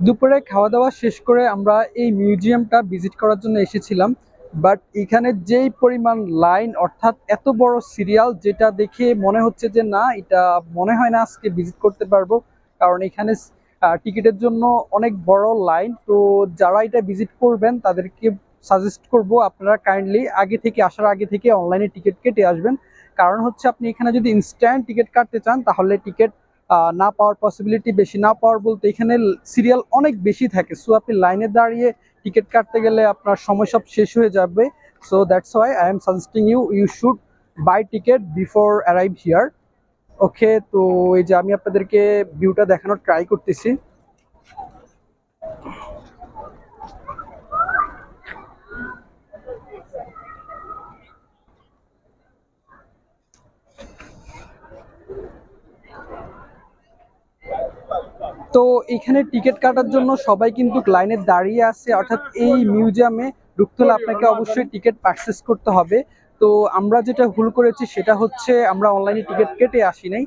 দুপুরে খাওয়া দাওয়া শেষ করে আমরা এই মিউজিয়ামটা ভিজিট করার জন্য এসেছিলাম। বাট এখানে যেই পরিমাণ লাইন, অর্থাৎ এত বড় সিরিয়াল যেটা দেখে মনে হচ্ছে যে না, এটা মনে হয় না আজকে ভিজিট করতে পারব। কারণ এখানে টিকিটের জন্য অনেক বড় লাইন। তো যারা এটা ভিজিট করবেন, তাদেরকে সাজেস্ট করব আপনারা কাইন্ডলি আগে থেকে, আসার আগে থেকে অনলাইনে টিকিট কেটে আসবেন। কারণ হচ্ছে আপনি এখানে যদি ইনস্ট্যান্ট টিকিট কাটতে চান, তাহলে টিকিট না পাওয়ার পসিবিলিটি বেশি, না পাওয়ার বলতে এখানে সিরিয়াল অনেক বেশি থাকে। সো আপনি লাইনে দাঁড়িয়ে টিকিট কাটতে গেলে আপনার সময় সব শেষ হয়ে যাবে। So that's why I am suggesting you you should buy ticket before arrive here okay তো এই যে আমি আপনাদেরকে ভিউটা দেখানোর ট্রাই করতেছি। তো এখানে টিকিট কাটার জন্য সবাই কিন্তু লাইনে দাঁড়িয়ে আছে, অর্থাৎ এই মিউজিয়ামে ঢুকতে হলে আপনাকে অবশ্যই টিকিট পারচেস করতে হবে। তো আমরা যেটা ভুল করেছি সেটা হচ্ছে আমরা অনলাইনে টিকিট কেটে আসি নাই।